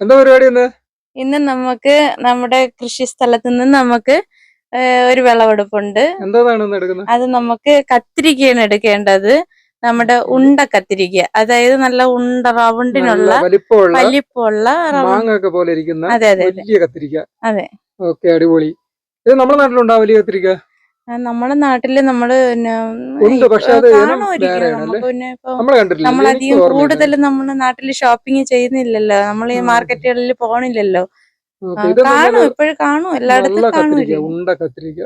എന്താ പരിപാടി ഇന്ന്? ഇന്ന് നമുക്ക് നമ്മുടെ കൃഷി സ്ഥലത്ത് നിന്ന് നമുക്ക് ഒരു വിളവെടുപ്പുണ്ട്. അത് നമുക്ക് കത്തിരിക്കയാണ് എടുക്കേണ്ടത്. നമ്മുടെ ഉണ്ട കത്തിരിക്ക. അതായത് നല്ല ഉണ്ട റൗണ്ടിനുള്ള വലിപ്പമുള്ള വലിപ്പമുള്ള റൗണ്ട്. മാങ്ങ ഒക്കെ പോലെ ഇരിക്കുന്ന അതെ അതെ കത്തിരിക്ക. അതെ. ഓക്കെ അടിപൊളി. ഇത് നമ്മുടെ നാട്ടിലുണ്ടാവും വലിയ കത്തിരിക്ക? നമ്മുടെ നാട്ടിൽ നമ്മൾ പിന്നെ ഉണ്ട്, പക്ഷെ അത് ഓർമ്മയില്ല. കൂടുതൽ നമ്മുടെ നാട്ടിൽ ഷോപ്പിംഗ് ചെയ്യുന്നില്ലല്ലോ. നമ്മൾ ഈ മാർക്കറ്റുകളിൽ പോണില്ലല്ലോ. കാണും ഇപ്പോഴും കാണും. എല്ലായിടത്തും കാണും ഉണ്ട കത്തിരിക്ക.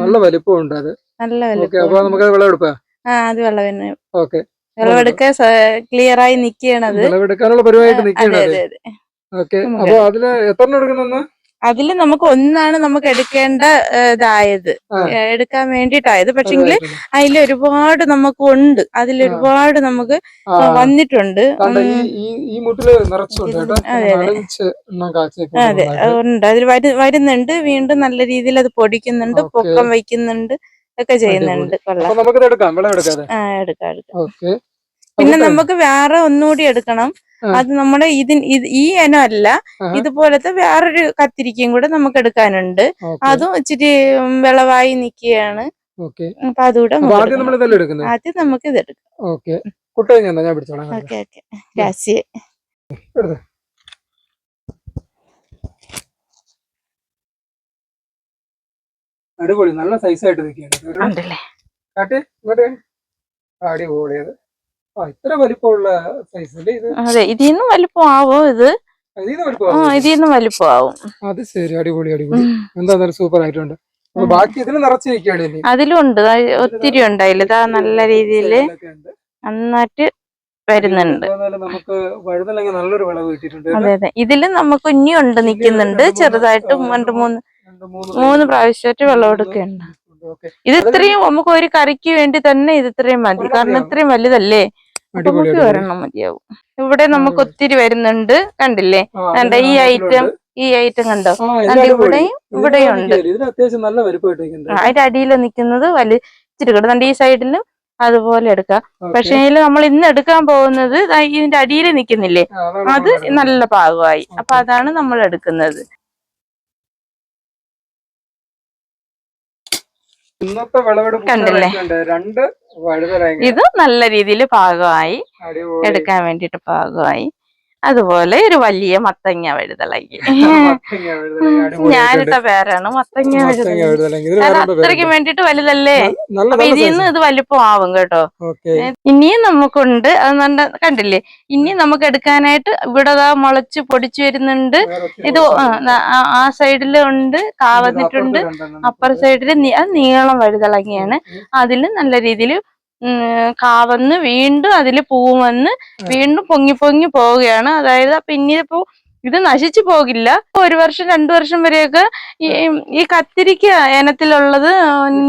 നല്ല- വലിപ്പമുണ്ട് അത്. നല്ല വലിപ്പം അപ്പൊ നമുക്ക് വിളവെടുപ്പാ ആ അത് ഓക്കെ. വിളവെടുക്കാൻ ക്ലിയർ ആയി നിക്കണത് വിളവെടുക്കാനുള്ള പരിപാടിയായിട്ട് ഓക്കെ അപ്പൊ അതിൽ എത്ര എടുക്കുന്ന അതിൽ നമുക്ക് ഒന്നാണ് നമുക്ക് എടുക്കേണ്ട ഇതായത്. എടുക്കാൻ വേണ്ടിട്ടായത് പക്ഷെങ്കിൽ അതിൽ ഒരുപാട് നമുക്ക് ഉണ്ട് അതിൽ ഒരുപാട് നമുക്ക് വന്നിട്ടുണ്ട്. അതെ, ഉണ്ട്. അതിൽ വരുന്നുണ്ട്. വീണ്ടും നല്ല രീതിയിൽ അത് പൊടിക്കുന്നുണ്ട്. പൊക്കം വയ്ക്കുന്നുണ്ട് ഒക്കെ ചെയ്യുന്നുണ്ട്. കൊള്ളാം. എടുക്കാം. എടുക്കാം പിന്നെ നമുക്ക് വേറെ ഒന്നുകൂടി എടുക്കണം. അത് നമ്മുടെ ഇതിൻ ഈ ഈ ഇനമല്ല ഇതുപോലത്തെ വേറൊരു കത്തിരിക്കയും കൂടെ നമുക്ക് എടുക്കാനുണ്ട്. അതും ഇച്ചിരി വിളവായി നിക്കുകയാണ് അപ്പൊ അതുകൂടെ ആദ്യം നമുക്ക് ഇത് എടുക്കാം. ഓക്കെ. കുട്ടയെ ഞാൻ പിടിച്ചോളാം. കേട്ടോ. ഓക്കെ. അടിപൊളി. നല്ല സൈസ് ആയിട്ട് നിൽക്കുകയാണ്. കാട്ടെ. അടിപൊളിയത്. ഇത്ര വലിപ്പമുള്ള സൈസ് ഇത്? അതെ ഇതിന്ന് വലിപ്പം ആവും ഇത് ഇതിന് ആ വലിപ്പം ഇതിന്ന് വലിപ്പം ആവും അത് ശരി അടിപൊളി അടിപൊളി. ഉം. എന്താ സൂപ്പർ ആയിട്ടുണ്ട്. ബാക്കി ഇതിൽ നിറച്ച് നിൽക്കുകയാണ് അതിലും ഉണ്ട്. ഒത്തിരി ഉണ്ട് അതിൽ. ഇതാ നല്ല ഉണ്ട്. നന്നായിട്ട് വരുന്നുണ്ട്. നമുക്ക് വഴുതലങ്ങ നല്ലൊരു വിളവ് കിട്ടിയിട്ടുണ്ട്. അതെ അതെ. ഇതിൽ നമുക്ക് ഇനിയുണ്ട് നിക്കുന്നുണ്ട് ചെറുതായിട്ട് രണ്ട് മൂന്ന് മൂന്ന് മൂന്ന് പേര് പ്രാവശ്യമായിട്ട് വെള്ളമെടുക്കുന്നുണ്ട് ഓക്കെ. ഇത് ഇത്രയും നമുക്ക് ഒരു കറിക്ക് വേണ്ടി തന്നെ ഇത് ഇത്രയും മതി. കാരണം ഇത്രയും വലുതല്ലേ? നമുക്ക് വരണം ഒരെണ്ണം മതിയാവും. ഇവിടെ നമുക്ക് ഒത്തിരി വരുന്നുണ്ട്. കണ്ടില്ലേ? കണ്ട? ഈ ഐറ്റം ഈ ഐറ്റം കണ്ടോ? കണ്ട? ഇവിടെയും ഇവിടെയും ഉണ്ട്. അതിന്റെ അടിയിൽ നിൽക്കുന്നത് വലിയ ഇച്ചിരി കിടന്നുണ്ട് ഈ സൈഡിലും അതുപോലെ എടുക്കാം. പക്ഷേ നമ്മൾ ഇന്ന് എടുക്കാൻ പോകുന്നത് ഇതിന്റെ അടിയിൽ നിൽക്കുന്നില്ലേ? അത് നല്ല പാകമായി. അപ്പൊ അതാണ് നമ്മൾ എടുക്കുന്നത്. കണ്ടില്ലേ? രണ്ട് ഇത് നല്ല രീതിയിൽ പാകമായി. എടുക്കാൻ വേണ്ടിയിട്ട് പാകമായി. അതുപോലെ ഒരു വലിയ മത്തങ്ങ വഴുതളങ്ങി. ഞാനിട്ട പേരാണ് മത്തങ്ങ വഴുതളങ്ങി അത്രയ്ക്ക് വേണ്ടിട്ട് വലുതല്ലേ? നിന്ന് ഇത് വലിപ്പം ആവും കേട്ടോ ഇനിയും നമുക്കുണ്ട്. അത് കണ്ടില്ലേ? ഇനിയും നമുക്ക് എടുക്കാനായിട്ട് ഇവിടെ മുളച്ച് പൊടിച്ചു വരുന്നുണ്ട്. ഇത് ആ, സൈഡിൽ ഉണ്ട്. കാവന്നിട്ടുണ്ട്. അപ്പർ അത് നീളം വഴുതളങ്ങിയാണ് അതിൽ നല്ല രീതിയിൽ കാവന്ന് വീണ്ടും അതിൽ പൂ വന്ന് വീണ്ടും പൊങ്ങി പൊങ്ങി പോവുകയാണ്. അതായത് പിന്നീട് ഇപ്പോ ഇത് നശിച്ചു പോകില്ല. ഒരു വർഷം രണ്ടു വർഷം വരെയൊക്കെ ഈ കത്തിരിക്ക ഇനത്തിലുള്ളത്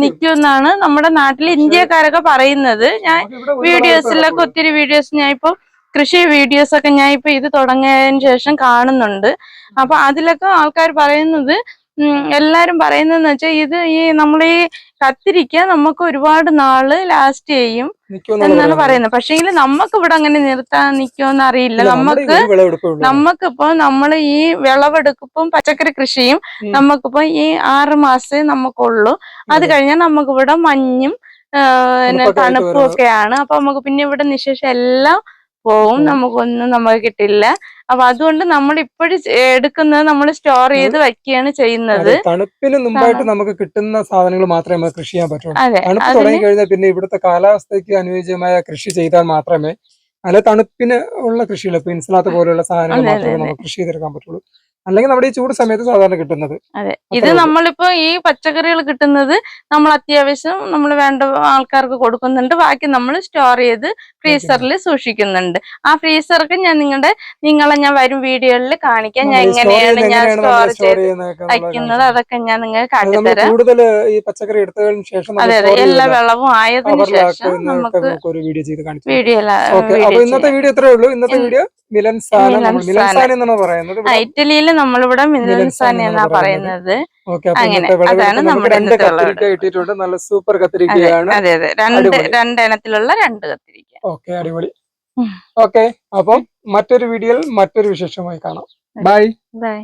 നിൽക്കുമെന്നാണ് നമ്മുടെ നാട്ടിൽ ഇന്ത്യക്കാരൊക്കെ പറയുന്നത്. ഞാൻ വീഡിയോസിലൊക്കെ ഒത്തിരി വീഡിയോസ് ഞാൻ ഇപ്പൊ കൃഷി വീഡിയോസ് ഒക്കെ ഞാൻ ഇപ്പൊ ഇത് തുടങ്ങിയതിന് ശേഷം കാണുന്നുണ്ട്. അപ്പൊ അതിലൊക്കെ ആൾക്കാർ പറയുന്നത് എല്ലാരും പറയുന്നതെന്ന് വെച്ചാൽ ഇത് ഈ നമ്മൾ ഈ കത്തിരിക്ക നമുക്ക് ഒരുപാട് നാൾ ലാസ്റ്റ് ചെയ്യും എന്നാണ് പറയുന്നത്. പക്ഷേങ്കിൽ നമുക്ക് ഇവിടെ അങ്ങനെ നിർത്താൻ നിൽക്കുമെന്ന് അറിയില്ല. നമുക്ക് നമുക്കിപ്പോ നമ്മൾ ഈ വിളവെടുപ്പിപ്പം പച്ചക്കറി കൃഷിയും നമുക്ക് നമുക്കിപ്പോ ഈ ആറ് മാസേ നമുക്കുള്ളൂ. അത് അതെ. കഴിഞ്ഞാൽ നമുക്ക് ഇവിടെ മഞ്ഞും തണുപ്പും ഒക്കെയാണ്. അപ്പൊ നമുക്ക് പിന്നെ ഇവിടെ നിശേഷം എല്ലാം പോവും. നമുക്കൊന്നും നമുക്ക് കിട്ടില്ല. അപ്പൊ അതുകൊണ്ട് നമ്മൾ ഇപ്പോഴും എടുക്കുന്നത് നമ്മൾ സ്റ്റോർ ചെയ്ത് വെക്കുകയാണ് ചെയ്യുന്നത്. തണുപ്പിന് മുമ്പായിട്ട് നമുക്ക് കിട്ടുന്ന സാധനങ്ങൾ മാത്രമേ നമുക്ക് കൃഷി ചെയ്യാൻ പറ്റുള്ളൂ. തണുപ്പ് തുടങ്ങി കഴിഞ്ഞാൽ പിന്നെ ഇവിടുത്തെ കാലാവസ്ഥയ്ക്ക് അനുയോജ്യമായ കൃഷി ചെയ്താൽ മാത്രമേ അല്ല തണുപ്പിന് ഉള്ള കൃഷികൾ ഇപ്പൊ ഇൻസുലാത്ത പോലെയുള്ള സാധനങ്ങൾ മാത്രമേ നമുക്ക് കൃഷി ചെയ്തെടുക്കാൻ പറ്റുള്ളൂ. അല്ലെങ്കിൽ നമ്മുടെ ഈ ചൂട് സമയത്ത് സാധാരണ കിട്ടുന്നത്. അതെ. ഇത് നമ്മളിപ്പോ ഈ പച്ചക്കറികൾ കിട്ടുന്നത് നമ്മൾ അത്യാവശ്യം നമ്മൾ വേണ്ട ആൾക്കാർക്ക് കൊടുക്കുന്നുണ്ട്. ബാക്കി നമ്മൾ സ്റ്റോർ ചെയ്ത് ഫ്രീസറിൽ സൂക്ഷിക്കുന്നുണ്ട്. ആ ഫ്രീസർക്ക് ഞാൻ നിങ്ങളുടെ നിങ്ങളെ ഞാൻ വരും വീഡിയോയിൽ കാണിക്കാം. ഞാൻ എങ്ങനെയാണ് ഞാൻ സ്റ്റോർ ചെയ്ത് വയ്ക്കുന്നത് അതൊക്കെ ഞാൻ നിങ്ങൾക്ക് കാട്ടിത്തരാം കൂടുതൽ ഈ പച്ചക്കറി എടുത്തതിന് ശേഷം അതെ അതെ. എല്ലാ വെള്ളവും ആയതിനു ശേഷം നമുക്ക് വീഡിയോ ചെയ്ത് കാണിച്ചു വീഡിയോ ഓക്കെ അപ്പൊ ഇന്നത്തെ വീഡിയോ ഇത്രേ ഉള്ളൂ. ഇന്നത്തെ വീഡിയോ മിലൻസാന മിലൻസാന. മിലൻസാന എന്നാണ് പറയുന്നത്. ഇറ്റലിയിൽ നമ്മളിവിടെ മിലൻസാന എന്നാ പറയുന്നത്. അങ്ങനെ. അതാണ് നമ്മുടെ കത്തിരിക്ക. കിട്ടിയിട്ടുണ്ട്. നല്ല സൂപ്പർ കത്തിരിക്കയാണ്. അതെ അതെ. രണ്ട്. രണ്ടെണ്ണത്തിലുള്ള രണ്ട് കത്തിരിക്ക. ഓക്കെ അടിപൊളി. ഓക്കെ അപ്പം മറ്റൊരു വീഡിയോയിൽ മറ്റൊരു വിശേഷമായി കാണാം. Bye bye